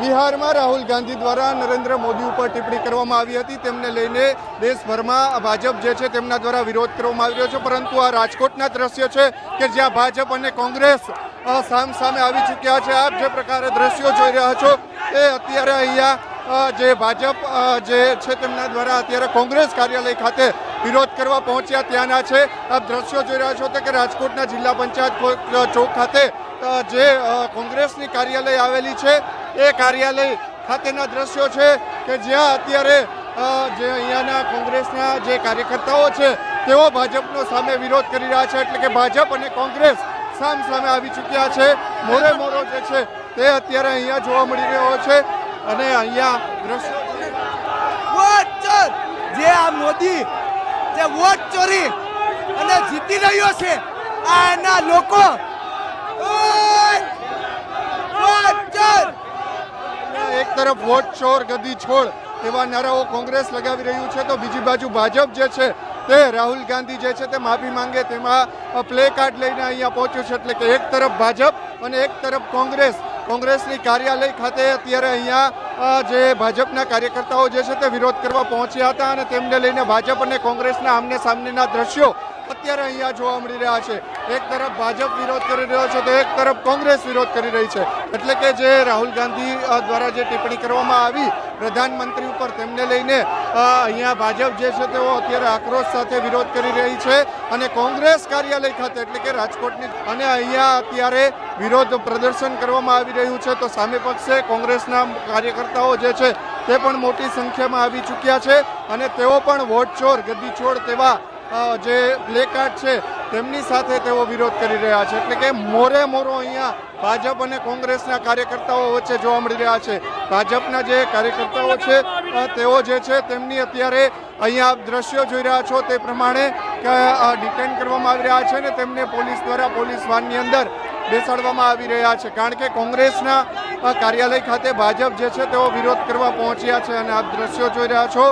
બિહારમાં રાહુલ ગાંધી દ્વારા નરેન્દ્ર મોદી ઉપર ટિપ્પણી કરવામાં આવી હતી. તેમને લઈને દેશભરમાં ભાજપ જે છે તેમના દ્વારા વિરોધ કરવામાં આવી રહ્યો છે. પરંતુ આ રાજકોટના દ્રશ્યો છે કે જ્યાં ભાજપ અને કોંગ્રેસ સામ સામે આવી ચૂક્યા છે. આપ જે પ્રકારે દ્રશ્યો જોઈ રહ્યા છો એ અત્યારે અહીંયા જે ભાજપ જે છે તેમના દ્વારા અત્યારે કોંગ્રેસ કાર્યાલય ખાતે વિરોધ કરવા પહોંચ્યા ત્યાંના છે. આપ દ્રશ્યો જોઈ રહ્યા છો તો કે રાજકોટના જિલ્લા પંચાયત ચોક ખાતે જે કોંગ્રેસની કાર્યાલય આવેલી છે. એ કાર્યાલય ખાતેના દ્રશ્યો છે કે જ્યાં અત્યારે જે અહીંયાના કોંગ્રેસના જે કાર્યકર્તાઓ છે, તેઓ ભાજપનો સામે વિરોધ કરી રહ્યા છે. એટલે કે ભાજપ અને કોંગ્રેસ સામ સામે આવી ચૂક્યા છે. મોરે મોરો જે છે તે અત્યારે અહીંયા જોવા મળી રહ્યો છે. અને અહીંયા દ્રશ્યો જે આ મોદી, જે વોટ ચોરી અને જીતી રહ્યો છે, આ એના લોકો ઓય! વોટ ચોર એક તરફ વોટ ચોર ગદી છોડ એવા નારાઓ કોંગ્રેસ લગાવી રહ્યું છે. તો બીજી બાજુ ભાજપ જે છે તે રાહુલ ગાંધી જે છે તે માફી માંગે તેમાં પ્લે કાર્ડ લઈને અહીંયા પહોંચ્યું છે. એટલે કે એક તરફ ભાજપ અને એક તરફ કોંગ્રેસ. કોંગ્રેસની કાર્યાલય ખાતે અત્યારે અહીંયા જે ભાજપના કાર્યકર્તાઓ જે છે તે વિરોધ કરવા પહોંચ્યા હતા અને તેમને લઈને ભાજપ અને કોંગ્રેસના આમને સામનેના દ્રશ્યો અત્યારે અહીંયા જોવા મળી રહ્યા છે. એક તરફ ભાજપ વિરોધ કરી રહ્યો છે તો એક તરફ કોંગ્રેસ વિરોધ કરી રહી છે. એટલે કે જે રાહુલ ગાંધી દ્વારા જે ટિપ્પણી કરવામાં આવી, પ્રધાનમંત્રી ઉપર તેમને લઈને અહીંયા ભાજપ જે છે તેઓ અત્યારે આક્રોશ સાથે વિરોધ કરી રહી છે અને કોંગ્રેસ કાર્યાલય ખાતે, એટલે કે રાજકોટની, અને અહીંયા અત્યારે વિરોધ પ્રદર્શન કરવામાં આવી રહ્યું છે તો સામે પક્ષે કોંગ્રેસના કાર્યકર્તાઓ જે છે તે પણ મોટી સંખ્યામાં આવી ચૂક્યા છે અને તેઓ પણ વોટ ચોર, ગદ્દી છોડ તેવા જે પ્લેકાર્ડ છે, તેમની સાથે તેઓ વિરોધ કરી રહ્યા છે. એટલે કે મોરે મોરો અહીંયા ભાજપ અને કોંગ્રેસના કાર્યકર્તાઓ વચ્ચે જોવા મળી રહ્યા છે. ભાજપના જે કાર્યકર્તાઓ છે તેઓ જે છે, તેમની અત્યારે અહીંયા દ્રશ્યો જોઈ રહ્યા છો તે પ્રમાણે ડિટેન કરવામાં આવી રહ્યા છે અને તેમને પોલીસ દ્વારા પોલીસ વાનની અંદર બેસાડવામાં આવી રહ્યા છે. કારણ કે કોંગ્રેસના કાર્યાલય ખાતે ભાજપ જે છે, તેઓ વિરોધ કરવા પહોંચ્યા છે અને આપ દ્રશ્યો જોઈ રહ્યા છો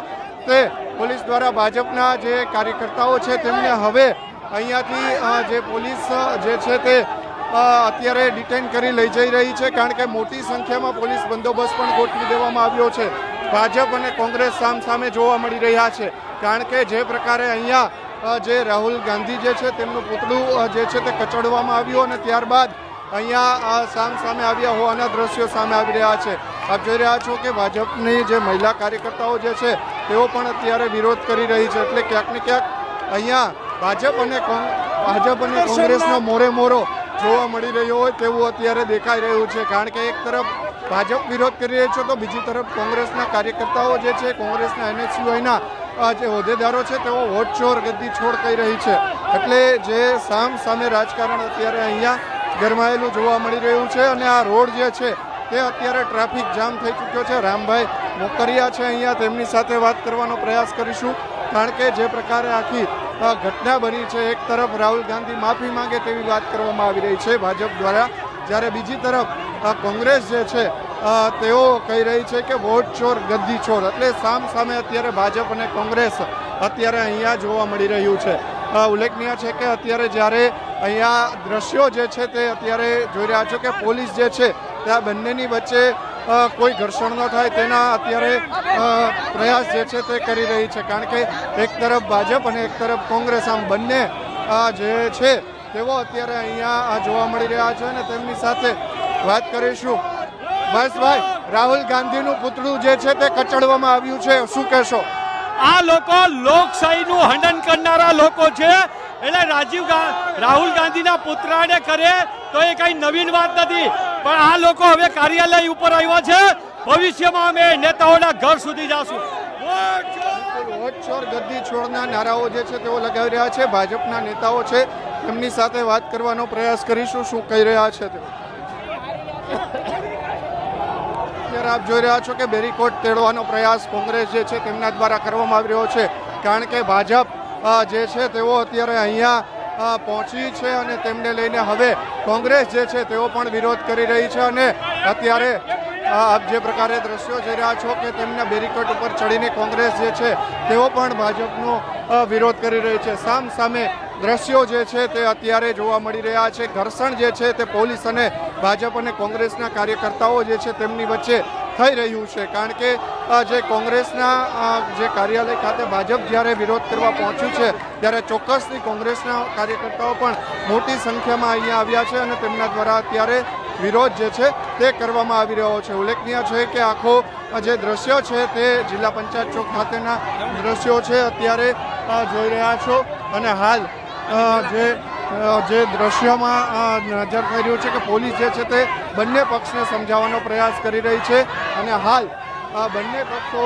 તે પોલીસ દ્વારા ભાજપના જે કાર્યકર્તાઓ છે તેમને હવે અહીંયાથી જે પોલીસ જે છે તે અત્યારે ડિટેન કરી લઈ જઈ રહી છે કારણ કે મોટી સંખ્યામાં પોલીસ બંદોબસ્ત પણ ગોઠવી દેવામાં આવ્યો છે. ભાજપ અને કોંગ્રેસ સામ સામે જોવા મળી રહ્યા છે. કારણ કે જે પ્રકારે અહીંયા જે રાહુલ ગાંધી જે છે તેમનું પૂતળું જે છે તે કચડવામાં આવ્યું અને ત્યારબાદ અહીંયા સામ સામે આવ્યા હોવાના દ્રશ્યો સામે આવી રહ્યા છે. આપ જોઈ રહ્યા છો કે ભાજપની જે મહિલા કાર્યકર્તાઓ જે છે તેઓ પણ અત્યારે વિરોધ કરી રહી છે. એટલે ક્યાંક ને ક્યાંક અહીંયા ભાજપ અને ભાજપ અને કોંગ્રેસનો મોરે મોરો જોવા મળી રહ્યો હોય તેવું અત્યારે દેખાઈ રહ્યું છે. કારણ કે એક તરફ ભાજપ વિરોધ કરી રહ્યો છે તો બીજી તરફ કોંગ્રેસના કાર્યકર્તાઓ જે છે કોંગ્રેસના એનએસયુઆઈના જે હોદ્દેદારો છે તેઓ વોટ ચોર ગદ્દી છોડ કહી રહી છે. એટલે જે સામ સામે રાજકારણ અત્યારે અહીંયા ગરમાયેલું જોવા મળી રહ્યું છે અને આ રોડ જે છે તે અત્યારે ટ્રાફિક જામ થઈ ચૂક્યો છે. રામભાઈ મોકરિયા છે અહીંયા. તેમની સાથે વાત કરવાનો પ્રયાસ કરીશું. કારણ કે જે પ્રકારે આખી ઘટના બની છે, એક તરફ રાહુલ ગાંધી માફી માંગે તેવી વાત કરવામાં આવી રહી છે ભાજપ દ્વારા. જ્યારે બીજી તરફ કોંગ્રેસ જે છે તેઓ કહી રહી છે કે વોટ ચોર, ગદ્દી ચોર. એટલે સામ સામે અત્યારે ભાજપ અને કોંગ્રેસ અત્યારે અહીંયા જોવા મળી રહ્યું છે. ઉલ્લેખનીય છે કે અત્યારે જ્યારે અહીંયા દ્રશ્યો જે છે તે અત્યારે જોઈ રહ્યા છો કે પોલીસ જે છે તે આ બંનેની વચ્ચે કોઈ ઘર્ષણ ન થાય તેના અત્યારે પ્રયાસ જે છે તે કરી રહી છે. કારણ કે એક તરફ ભાજપ અને એક તરફ કોંગ્રેસ આમ બંને જે છે તેઓ અત્યારે અહીંયા જોવા મળી રહ્યા છે અને તેમની સાથે વાત કરીશું. બસ ભાઈ, રાહુલ ગાંધીનું પુતળું જે છે તે કચડવામાં આવ્યું છે. શું કહેશો? આ લોકો લોકશાહીનું હનન કરનારા લોકો છે. એટલે રાજીવ રાહુલ ગાંધીના પુત્રાને કરે તો એ કઈ નવીન વાત નથી. પણ આ લોકો હવે કાર્યાલય ઉપર આવ્યા છે. ભવિષ્યમાં અમે નેતાઓના ઘર સુધી જાશું. વોટ ગદ્દી છોડના નારાઓ જે છે તેઓ લગાવી રહ્યા છે. ભાજપના નેતાઓ છે, તેમની સાથે વાત કરવાનો પ્રયાસ કરીશું. શું કહી રહ્યા છે તેઓ? અત્યારે આપ જોઈ રહ્યા છો કે બેરીકોટ તેડવાનો પ્રયાસ કોંગ્રેસ જે છે તેમના દ્વારા કરવામાં આવી રહ્યો છે. કારણ કે ભાજપ જે છે તેઓ અત્યારે અહીંયા પહોંચી છે અને તેમને લઈને હવે કોંગ્રેસ જે છે તેઓ પણ વિરોધ કરી રહી છે અને અત્યારે આપ જે પ્રકારે દ્રશ્યો જોઈ રહ્યા છો કે તેમના બેરીકોટ ઉપર ચડીને કોંગ્રેસ જે છે તેઓ પણ ભાજપનો વિરોધ કરી રહી છે. સામ સામે દ્રશ્યો જે છે તે અત્યારે જોવા મળી રહ્યા છે. ઘર્ષણ જે છે તે પોલીસ અને ભાજપ અને કોંગ્રેસના કાર્યકર્તાઓ જે છે તેમની વચ્ચે થઈ રહ્યું છે. કારણ કે જે કોંગ્રેસના જે કાર્યાલય ખાતે ભાજપ જ્યારે વિરોધ કરવા પહોંચ્યું છે, ત્યારે ચોક્કસથી કોંગ્રેસના કાર્યકર્તાઓ પણ મોટી સંખ્યામાં અહીંયા આવ્યા છે અને તેમના દ્વારા અત્યારે વિરોધ જે છે તે કરવામાં આવી રહ્યો છે. ઉલ્લેખનીય છે કે આખો જે દ્રશ્ય છે તે જિલ્લા પંચાયત ચોક ખાતેના દ્રશ્યો છે. અત્યારે જોઈ રહ્યા છો અને હાલ જે જે દ્રશ્યમાં નજર થઈ રહ્યું છે કે પોલીસ જે છે તે બંને પક્ષને સમજાવવાનો પ્રયાસ કરી રહી છે અને હાલ બંને પક્ષો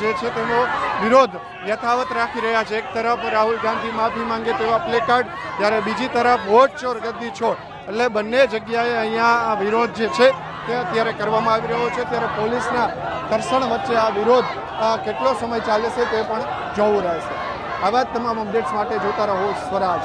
જે છે તેનો વિરોધ યથાવત રાખી રહ્યા છે. એક તરફ રાહુલ ગાંધી માફી માંગે તેવા પ્લેકાર્ડ જ્યારે બીજી તરફ વોટ ચોર ગદ્દી છોડ. એટલે બંને જગ્યાએ અહીંયા વિરોધ જે છે તે અત્યારે કરવામાં આવી રહ્યો છે. ત્યારે પોલીસના ઘર્ષણ વચ્ચે આ વિરોધ કેટલો સમય ચાલે છે તે પણ જોવું રહેશે. આવા જ તમામ અપડેટ્સ માટે જોતા રહો સ્વરાજ.